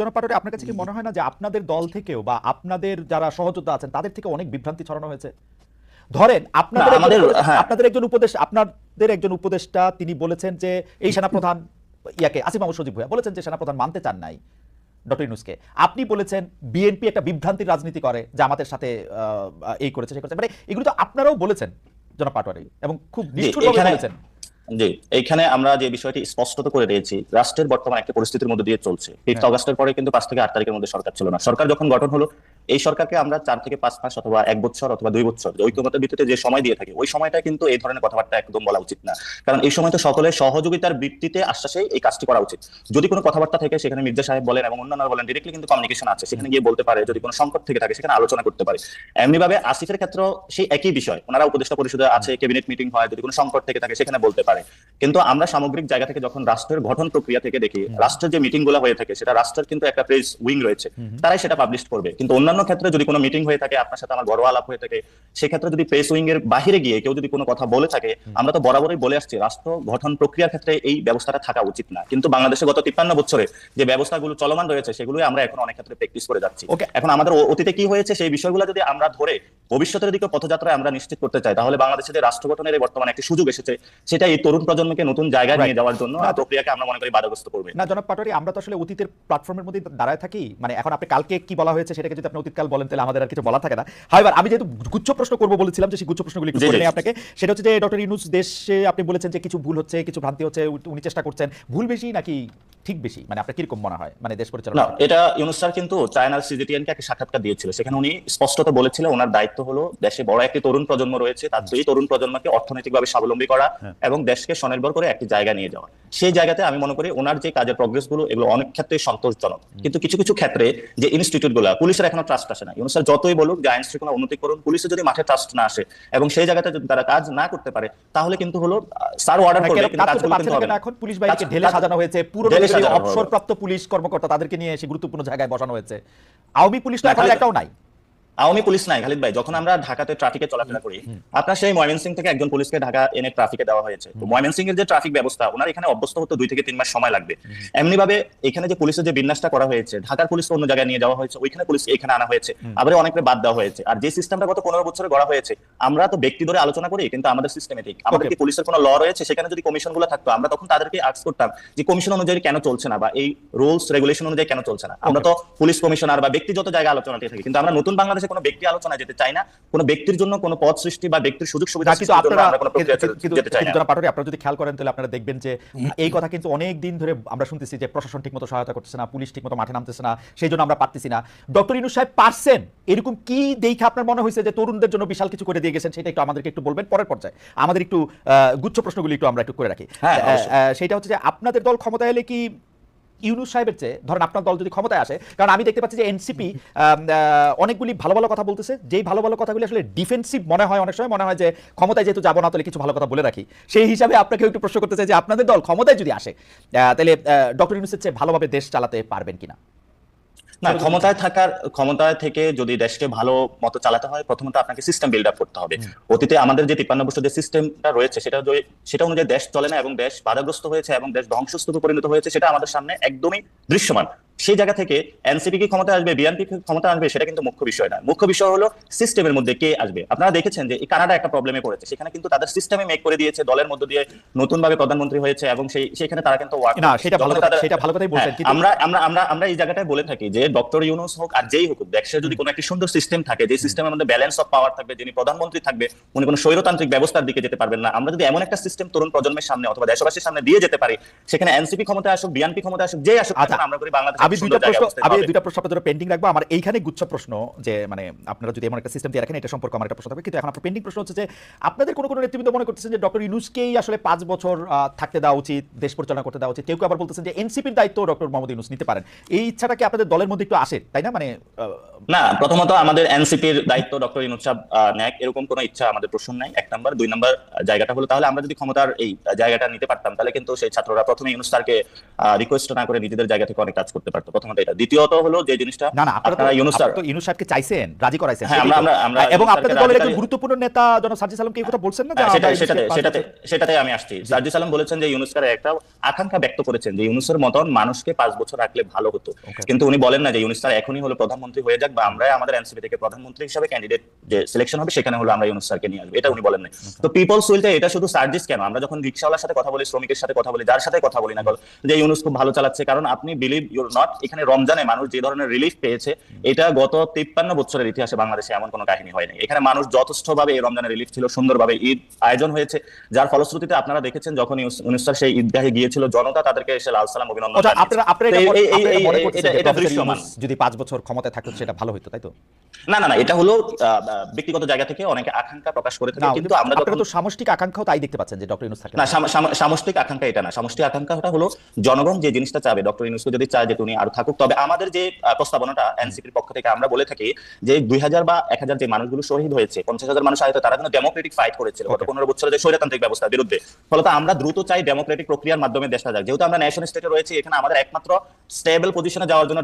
জনাব পাটোয়ারি আপনার কাছে কি মনে হয় না যে আপনাদের দল থেকেও বা আপনাদের যারা সহযোদ্ধা আছেন তাদের থেকে অনেক বিভ্রান্তি ছড়ানো হয়েছে? ধরেন আপনাদের আমাদের- হ্যাঁ। আপনাদের একজন উপদেশ আপনাদের একজন উপদেষ্টা তিনি বলেছেন যে এই সেনাপ্রধান ইয়াকে আসিফ মাহমুদ সজীব ভুয়া বলেছেন যে সেনাপ্রধান মানতে চান নাই ডক্টর ইউনুসকে। আপনি বলেছেন বিএনপি একটা বিভ্রান্তির রাজনীতি করে জামাতের সাথে আহ, এই করেছে সে করেছে। মানে এগুলো তো আপনারাও বলেছেন জনাব পাটোয়ারি এবং খুব এখানে- বলেছেন। জি এইখানে আমরা যে বিষয়টি স্পষ্টত করে দিয়েছি রাষ্ট্রের বর্তমান একটা পরিস্থিতির মধ্যে দিয়ে চলছে ফিফথ হ্যাঁ। অগস্টের পরে কিন্তু পাঁচ থেকে আট তারিখের মধ্যে সরকার ছিল না সরকার যখন গঠন হলো এই সরকারকে আমরা চার থেকে পাঁচ মাস অথবা এক বছর অথবা দুই বছর ঐক্যমতের ভিত্তিতে যে সময় দিয়ে থাকি ওই সময়টা কিন্তু এই ধরনের কথাবার্তা একদম বলা উচিত না। কারণ এই সময় তো সকলের সহযোগিতার ভিত্তিতে আশ্বাসে এই কাজটি করা উচিত। যদি কোনো কথাবার্তা থেকে সেখানে মির্জা সাহেব বলেন এবং অন্যান্য বলেন ডিরেক্টলি কিন্তু কমিউনিকেশন আছে। সেখানে গিয়ে বলতে পারে যদি কোনো সংকট থেকে থাকে সেখানে আলোচনা করতে পারে। এমনি ভাবে আসিফের ক্ষেত্রে সেই একই বিষয়। ওনারা উপদেষ্টা পরিষদে আছে ক্যাবিনেট মিটিং হয় যদি কোনো সংকট থেকে থাকে সেখানে বলতে পারে। কিন্তু আমরা সামগ্রিক জায়গা থেকে যখন রাষ্ট্রের গঠন প্রক্রিয়া থেকে দেখি রাষ্ট্রের যে মিটিংগুলো হয়ে থাকে সেটা রাষ্ট্রের কিন্তু একটা প্রেস উইং রয়েছে। তারাই সেটা পাবলিশ করবে। কিন্তু অন্যান্য ক্ষেত্রে যদি কোনো মিটিং হয়ে থাকে আপনার সাথে আমার বড় আলাপ হয়ে থাকে সেক্ষেত্রে যদি প্রেস উইং এর বাহিরে গিয়ে কেউ যদি কোনো কথা বলে থাকে আমরা তো বরাবরই বলে আসছি রাষ্ট্র গঠন প্রক্রিয়ার ক্ষেত্রে এই ব্যবস্থাটা থাকা উচিত না। কিন্তু বাংলাদেশে গত তিপ্পান্ন বছরে যে ব্যবস্থাগুলো চলমান রয়েছে সেগুলোই আমরা এখন অনেক ক্ষেত্রে প্র্যাকটিস করে যাচ্ছি. এখন আমাদের অতীতে কি হয়েছে সেই বিষয়গুলো যদি আমরা ধরে ভবিষ্যতের দিকে পথযাত্রায় আমরা নিশ্চিত করতে চাই তাহলে বাংলাদেশে যে রাষ্ট্র গঠনের বর্তমানে একটি সুযোগ এসেছে সেটা এই তরুণ প্রজন্মকে নতুন জায়গায় নিয়ে যাওয়ার জন্য প্রক্রিয়াকে আমরা মনে করি বাধাগ্রস্ত করবে। না জনাব পাটোয়ারি আমরা তো আসলে অতীতের প্ল্যাটফর্মের মধ্যে দাঁড়ায় থাকি মানে এখন আপনি কালকে কি বলা হয়েছে সেটাকে যদি আপনি অতীতকাল বলেন তাহলে আমাদের আর কিছু বলা থাকে না। হাইবার আমি যেহেতু গুচ্ছ প্রশ্ন করব বলেছিলাম যে সেই গুচ্ছ প্রশ্নগুলি একটু করে আপনাকে সেটা হচ্ছে যে ডক্টর ইউনুস দেশে আপনি বলেছেন যে কিছু ভুল হচ্ছে কিছু ভ্রান্তি হচ্ছে উনি চেষ্টা করছেন। ভুল বেশি নাকি ঠিক বেশি মানে আপনার কীরকম মনে হয়? মানে দেশ পরিচালনা এটা ইউনুস স্যার কিন্তু চায়নার সিজিটিএন কে একটা সাক্ষাৎকার দিয়েছিল। সেখানে উনি স্পষ্টত বলেছিল ওনার দায়িত্ব হলো দেশে বড় একটি তরুণ প্রজন্ম রয়েছে তার এই তরুণ প্রজন্মকে অর্থনৈতিকভাবে স্বাবলম্বী করা এবং দেশকে স্বনির্ভর করে একটি জায়গা নিয়ে যাওয়া। সেই জায়গাতে আমি মনে করি ওনার যে কাজের প্রগ্রেসগুলো এগুলো অনেক ক্ষেত্রে সন্তোষজনক। কিন্তু কিছু কিছু ক্ষেত্রে যে ইনস্টিটিউটগুলা পুলিশের এখনও ট্রাস্ট আসে না। ইউনুস স্যার যতই বলুক যে আইন শৃঙ্খলা উন্নতি করুন পুলিশের যদি মাঠে ট্রাস্ট না আসে এবং সেই জায়গাতে যদি তারা কাজ না করতে পারে তাহলে কিন্তু হলো স্যার অর্ডার করবে কিন্তু কাজ করতে কাজগুলো কিন্তু না হবে না। এখন? পুলিশ কাজ- ঢেলে সাজানো হয়েছে পুরো। অবসরপ্রাপ্ত পুলিশ কর্মকর্তা তাদেরকে নিয়ে এসে গুরুত্বপূর্ণ জায়গায় বসানো হয়েছে আওয়ামী পুলিশ তো এখন একটাও নাই। আওয়ামী পুলিশ নাই খালিদ ভাই। যখন আমরা ঢাকাতে ট্রাফিকে চলাফেরা করি আপনার সেই ময়মনসিং থেকে একজন পুলিশকে ঢাকা এনে ট্রাফিকে দেওয়া হয়েছে। তো ময়মনসিং এর যে ট্রাফিক ব্যবস্থা ওনার এখানে অভ্যস্ত হতে দুই থেকে তিন মাস সময় লাগবে। এমনি ভাবে এখানে যে পুলিশের যে বিন্যাসটা করা হয়েছে ঢাকার পুলিশকে অন্য জায়গায় নিয়ে যাওয়া হয়েছে ওইখানে পুলিশ এখানে আনা হয়েছে আবার অনেককে বাদ দেওয়া হয়েছে। আর যে সিস্টেমটা গত পনেরো বছরে গড়া হয়েছে আমরা তো ব্যক্তি ধরে আলোচনা করি কিন্তু আমাদের সিস্টেমেটিক আমাদের কি পুলিশের কোনো ল রয়েছে? সেখানে যদি কমিশনগুলো থাকতো আমরা তখন তাদেরকে আক্স করতাম যে কমিশন অনুযায়ী কেন চলছে না বা এই রুলস রেগুলেশন অনুযায়ী কেন চলছে না। আমরা তো পুলিশ কমিশনার বা ব্যক্তিগত জায়গায় আলোচনাতে থাকি কিন্তু আমরা নতুন বাংলাদেশে কোনো ব্যক্তি আলোচনায় যেতে চাই না কোনো ব্যক্তির জন্য কোনো পদ সৃষ্টি বা ব্যক্তির সুযোগ সুবিধা কিন্তু আপনারা আমরা কোনো প্রক্রিয়া কিন্তু- জনাব আপনারা যদি খেয়াল করেন তাহলে আপনারা দেখবেন যে এই কথা কিন্তু অনেক দিন ধরে আমরা শুনতেছি যে প্রশাসন ঠিকমতো সহায়তা করতেছে না পুলিশ ঠিকমতো মাঠে নামতেছে না সেই জন্য আমরা পারতেছি না। ডক্টর ইনু সাহেব পারছেন? এরকম কি দেখে আপনার মনে হয়েছে যে তরুণদের জন্য বিশাল কিছু করে দিয়ে গেছেন? সেটা একটু আমাদেরকে একটু বলবেন পরের পর্যায়ে। আমাদের একটু আহ, গুচ্ছ প্রশ্নগুলি একটু আমরা একটু করে রাখি। হ্যাঁ, সেটা হচ্ছে যে আপনাদের দল ক্ষমতায় এলে কি ইউনুস সাহেবের চেয়ে, ধরেন আপনার দল যদি ক্ষমতায় আসে, কারণ আমি দেখতে পাচ্ছি যে এনসিপি অনেকগুলি ভালো ভালো কথা বলতেছে। যেই ভালো ভালো কথাগুলি আসলে ডিফেন্সিভ মনে হয় অনেক সময়, মনে হয় যে ক্ষমতায় যেহেতু যাব না, তাহলে কিছু ভালো কথা বলে রাখি। সেই হিসাবে আপনাকে একটু প্রশ্ন করতে চাই যে আপনাদের দল ক্ষমতায় যদি আসে তাহলে ডক্টর ইউনুসের চেয়ে ভালোভাবে দেশ চালাতে পারবেন কিনা? না ক্ষমতায় থাকার ক্ষমতায় থেকে যদি দেশকে ভালো মতো চালাতে হয় প্রথমত আপনাকে সিস্টেম বিল্ড আপ করতে হবে। অতীতে আমাদের যে তিপ্পান্ন বছর যে সিস্টেমটা রয়েছে সেটা সেটা অনুযায়ী দেশ চলে না এবং দেশ বাধাগ্রস্ত হয়েছে এবং দেশ ধ্বংসস্তূপে পরিণত হয়েছে সেটা আমাদের সামনে একদমই দৃশ্যমান। সেই জায়গা থেকে এনসিপি কি ক্ষমতা আসবে বিএনপি কি ক্ষমতা আসবে সেটা কিন্তু মুখ্য বিষয় না। মুখ্য বিষয় হলো সিস্টেমের মধ্যে কে আসবে। আপনারা দেখেছেন যে কানাডা একটা প্রবলেমে পড়েছে। সেখানে কিন্তু তাদের সিস্টেমে মেক করে দিয়েছে দলের মধ্য দিয়ে নতুন ভাবে প্রধানমন্ত্রী হয়েছে এবং সেই সেখানে তারা কিন্তু না সেটা ভালো কথা সেটা ভালো কথাই বলছেন হ্যাঁ, আমরা আমরা আমরা আমরা এই জায়গাটায় বলে থাকি যে ডক্টর ইউনুস হোক আর যেই হোক দেশে যদি কোনো একটি সুন্দর সিস্টেম থাকে যে সিস্টেমের মধ্যে ব্যালেন্স অফ পাওয়ার থাকবে যিনি প্রধানমন্ত্রী থাকবে উনি কোনো স্বৈরতান্ত্রিক ব্যবস্থার দিকে যেতে পারবেন না। আমরা যদি এমন একটা সিস্টেম তরুণ প্রজন্মের সামনে অথবা দেশবাসীর সামনে দিয়ে যেতে পারি সেখানে এনসিপি ক্ষমতা আসুক বিএনপি ক্ষমতা আসুক যে আসুক আচ্ছা, আমরা করি বাংলাদেশ আমি দুইটা প্রশ্ন আমি দুইটা প্রশ্ন আপনাদের পেন্ডিং রাখব। আমার এইখানে গুচ্ছ প্রশ্ন যে মানে আপনারা যদি এমন একটা সিস্টেম দিয়ে রাখেন এটা সম্পর্কে আমার একটা প্রশ্ন থাকবে। কিন্তু এখন আপনার পেন্ডিং প্রশ্ন হচ্ছে যে আপনাদের কোনো কোনো নেতৃবৃন্দ মনে করতেছেন যে ডক্টর ইউনুসকেই আসলে পাঁচ বছর থাকতে দেওয়া উচিত দেশ পরিচালনা করতে দেওয়া উচিত? কেউ কেউ আবার বলতেছেন যে এনসিপির দায়িত্ব ডক্টর মোহাম্মদ ইউনুস নিতে পারেন। এই ইচ্ছাটা কি আপনাদের দলের মধ্যে একটু আসে তাই না? মানে না প্রথমত আমাদের এনসিপির দায়িত্ব ডক্টর ইনুস সাহেব আহ, নেয়। এরকম কোনো ইচ্ছা আমাদের প্রশ্ন নাই। এক নাম্বার। দুই নাম্বার জায়গাটা হলো তাহলে আমরা যদি ক্ষমতার এই জায়গাটা নিতে পারতাম তাহলে কিন্তু সেই ছাত্ররা প্রথমে ইনুস স্যারকে রিকোয়েস্ট না করে নিজেদের জায়গা থেকে অনেক কাজ করতে করতে পারতো। প্রথমত এটা। দ্বিতীয়ত হলো যে জিনিসটা না না আপনারা ইউনুস স্যার তো ইউনুস সাহেবকে চাইছেন রাজি করাইছেন। হ্যাঁ, আমরা- আমরা- আমরা এবং আপনাদের দলের একজন গুরুত্বপূর্ণ নেতা জনাব সার্জি সালামকে এই কথা বলছেন না যে হ্যাঁ, সেটাই সেটাতে সেটাতে সেটাতে আমি আসছি। সার্জি সালাম বলেছেন যে ইউনুসকার একটা আকাঙ্ক্ষা ব্যক্ত করেছেন যে ইউনুসের মতন মানুষকে পাঁচ বছর রাখলে ভালো হতো। কিন্তু উনি বলেন না যে ইউনুস স্যার এখনই হলো প্রধানমন্ত্রী হয়ে যাক বা আমরা আমাদের এনসিপি থেকে প্রধানমন্ত্রী হিসেবে ক্যান্ডিডেট যে সিলেকশন হবে সেখানে হলো আমরা ইউনুস স্যারকে নিয়ে আসব। এটা উনি বলেন না তো পিপলস উইলতে এটা শুধু সার্জিস কেন? আমরা যখন রিক্সাওয়ালার সাথে কথা বলি শ্রমিকের সাথে কথা বলি যার সাথে কথা বলি না যে ইউনুস খুব ভালো চালাচ্ছে কারণ আপনি বিলিভ ইউর নট এখানে রমজানে মানুষ যে ধরনের রিলিফ পেয়েছে এটা গত তিপ্পান্ন বছরের ইতিহাসে বাংলাদেশে এমন কোনো কাহিনী হয়নি। এখানে মানুষ যথেষ্টভাবে এই রমজানের রিলিফ ছিল সুন্দরভাবে ঈদ আয়োজন হয়েছে যার ফলশ্রুতিতে আপনারা দেখেছেন যখন ইউনুস- ইউনুস সেই ঈদগাহে গিয়েছিল জনতা তাদেরকে এসে লাল সালাম অভিনন্দন আচ্ছা, যদি পাঁচ বছর ক্ষমতায় থাকতো সেটা ভালো হতো তাই তো? না না না এটা হলো ব্যক্তিগত জায়গা থেকে অনেকে আকাঙ্ক্ষা প্রকাশ করে থাকে কিন্তু আমরা তো সামষ্টিক আকাঙ্ক্ষাও তাই দেখতে পাচ্ছেন যে ডক্টর ইউনুস থাকে না সাম- সাম- সামষ্টিক আকাঙ্ক্ষা এটা না সামষ্টিক আকাঙ্ক্ষাটা হলো জনগণ যে জিনিসটা চাবে ডক্টর ইউনুসকে যদি চায় যে তুমি আরও থাকুক। তবে আমাদের যে প্রস্তাবনাটা এনসিপির পক্ষ থেকে আমরা বলে থাকি যে দুই হাজার বা এক হাজার যে মানুষগুলো শহীদ হয়েছে পঞ্চাশ হাজার মানুষ আহত তারা কিন্তু ডেমোক্রেটিক ফাইট করেছিল গত পনেরো বছরের যে স্বৈরতান্ত্রিক ব্যবস্থার বিরুদ্ধে। ফলত আমরা দ্রুত চাই ডেমোক্রেটিক প্রক্রিয়ার মাধ্যমে দেশটা যাক যেহেতু আমরা ন্যাশন স্টেটে রয়েছে এখানে আমাদের একমাত্র স্টেবল পজিশনে যাওয়ার জন্য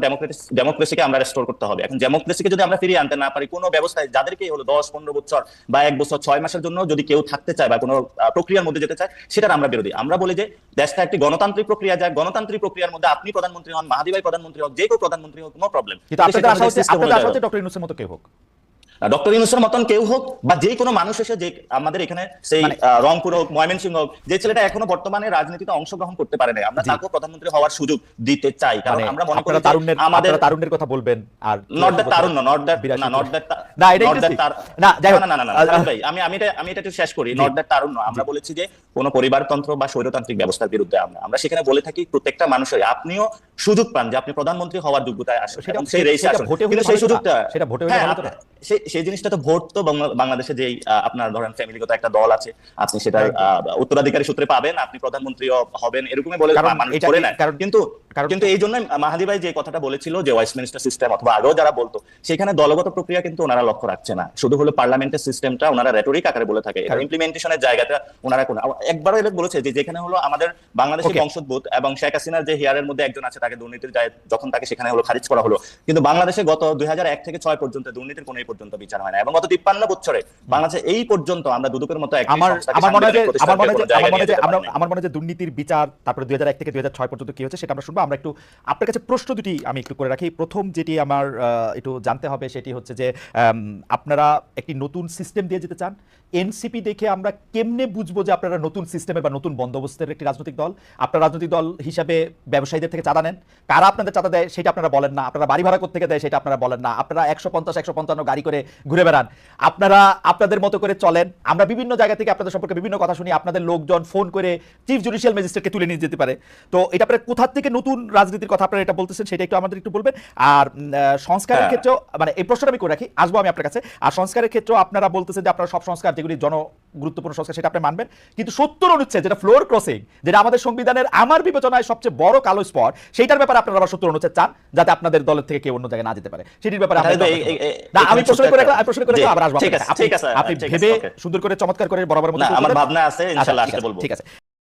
ডেমোক্রেসিকে আমরা রেস্টোর করতে হবে। এখন ডেমোক্রেসিকে যদি আমরা ফিরিয়ে আনতে না পারি কোনো ব্যবস্থায় যাদেরকে হলো দশ পনেরো বছর বা এক বছর ছয় মাসের জন্য যদি কেউ থাকতে চায় বা কোনো প্রক্রিয়ার মধ্যে যেতে চায় সেটার আমরা বিরোধী। আমরা বলি যে দেশটা একটি গণতান্ত্রিক প্রক্রিয়া যায় গণতান্ত্রিক প্রক্রিয়ার মধ্যে আপনি প্রধানমন্ত্রী হন মাহাদি ভাই প্রধানমন্ত্রী হোক যে কেউ প্রধানমন্ত্রী হোক নো প্রবলেম কিন্তু আপনাদের আশা হচ্ছে আপনাদের আশা হচ্ছে ডক্টর ইউনূসের মতো কেউ হোক। ডক্টর ইউনুসের মতন কেউ হোক বা যে কোনো মানুষ এসে যে আমাদের এখানে সেই মানে- রংপুর হোক ময়মনসিংহ হোক যে ছেলেটা এখনও বর্তমানে রাজনীতিতে অংশগ্রহণ করতে পারে না আমরা। তাকেও প্রধানমন্ত্রী হওয়ার সুযোগ দিতে চাই কারণ মানে আমরা মনে করি তারুণ্যের আমাদের তারুণ্যের কথা বলবেন আর নট দ্যাট তারুণ্য নট দ্যাট না নট। দ্যাট না, এটা নট। দ্যাট না, যাই। না না না ভাই আমি আমি এটা আমি এটা একটু শেষ করি। নট দ্যাট তারুণ্য আমরা বলেছি যে কোনো পরিবারতন্ত্র বা স্বৈরতান্ত্রিক ব্যবস্থার বিরুদ্ধে আমরা আমরা সেখানে বলে থাকি প্রত্যেকটা মানুষের আপনিও সুযোগ পান যে আপনি প্রধানমন্ত্রী হওয়ার যোগ্যতায় আসেন সেটা- সেই রেসে আসুন ভোটে কিন্তু সেই? সুযোগটা সেটা ভোটে হলে হ্যাঁ, ভালো হতো সেই সেই জিনিসটা তো ভোট তো বাংলা- বাংলাদেশে যেই আপনার ধরেন ফ্যামিলিগত একটা দল আছে আপনি সেটা উত্তরাধিকারী সূত্রে পাবেন আপনি প্রধানমন্ত্রী হবেন এরকমই বলে মানুষ করে না কারণ- কিন্তু কিন্তু এই জন্য মাহাদি ভাই যে কথাটা বলেছিল যে ওয়েস্টমিনিস্টার সিস্টেম অথবা আগেও যারা বলতো সেখানে দলগত প্রক্রিয়া কিন্তু ওনারা লক্ষ্য রাখছে না। শুধু হলো পার্লামেন্টের সিস্টেমটা ওনারা রেটরিক আকারে বলে থাকে। ইমপ্লিমেন্টেশনের জায়গাটা ওনারা কোন আবার একবারও এটা বলেছে যে যেখানে হলো আমাদের বাংলাদেশের. বংশোদ্ভূত এবং শেখ হাসিনার যে হিয়ারের মধ্যে একজন আছে তাকে দুর্নীতির যখন তাকে সেখানে হলো খারিজ করা হলো। কিন্তু বাংলাদেশে গত দুই হাজার এক থেকে ছয় পর্যন্ত দুর্নীতির কোনো এই পর্যন্ত বিচার হয় না। এবং গত তিপ্পান্ন বছরে বাংলাদেশে এই পর্যন্ত আমরা দুদকের মতো আমার আমার মনে হয় আমার মনে হয় আমার মনে দুর্নীতির বিচার তারপরে দুই হাজার এক থেকে দুই হাজার ছয় পর্যন্ত কি হচ্ছে সেটা আমরা শুনব। আমরা একটু আপনার কাছে প্রশ্ন দুটি আমি একটু করে রাখি। প্রথম যেটি আমার একটু জানতে হবে সেটি হচ্ছে যে আপনারা একটি নতুন সিস্টেম দিয়ে যেতে চান। এনসিপি দেখে আমরা কেমনে বুঝব যে আপনারা নতুন সিস্টেমের বা নতুন বন্দোবস্তের একটি রাজনৈতিক দল? আপনারা রাজনৈতিক দল হিসাবে ব্যবসায়ীদের থেকে চাঁদা নেন। কারা আপনাদের চাঁদা দেয় সেটা আপনারা বলেন না। আপনারা বাড়ি ভাড়া থেকে দেয় সেটা আপনারা বলেন না। আপনারা একশো পঞ্চাশ, একশো পঞ্চান্ন গাড়ি করে ঘুরে বেড়ান। আপনারা আপনাদের মতো করে চলেন। আমরা বিভিন্ন জায়গা থেকে আপনাদের সম্পর্কে বিভিন্ন কথা শুনি। আপনাদের লোকজন ফোন করে চিফ জুডিশিয়াল ম্যাজিস্ট্রেটকে তুলে নিয়ে যেতে পারে। তো এটা আপনারা কোথা থেকে নতুন রাজনীতির কথা আপনারা এটা বলতেছেন সেটা একটু আমাদের একটু বলবেন আর সংস্কারের হ্যাঁ। ক্ষেত্রেও মানে এই প্রশ্নটা আমি করে রাখি আসব আমি আপনার কাছে আর সংস্কারের ক্ষেত্রেও আপনারা বলতেছেন যে আপনারা সব সংস্কার যেগুলি জন গুরুত্বপূর্ণ সংস্কার সেটা আপনি মানবেন কিন্তু সত্তর অনুচ্ছেদ যেটা ফ্লোর ক্রসিং যেটা আমাদের সংবিধানের আমার বিবেচনায় সবচেয়ে বড় কালো স্পট সেইটার ব্যাপারে আপনারা আবার সত্তর অনুচ্ছেদ চান যাতে আপনাদের দলের থেকে কেউ অন্য জায়গায় না যেতে পারে সেটির ব্যাপারে না আমি প্রশ্ন করে রাখলাম, প্রশ্ন করে আবার আসব। আপনি- ভেবে সুন্দর করে চমৎকার করে বরাবর মতো আমার ভাবনা আছে, আচ্ছা, ইনশাআল্লাহ আসলে বলব। ঠিক আছে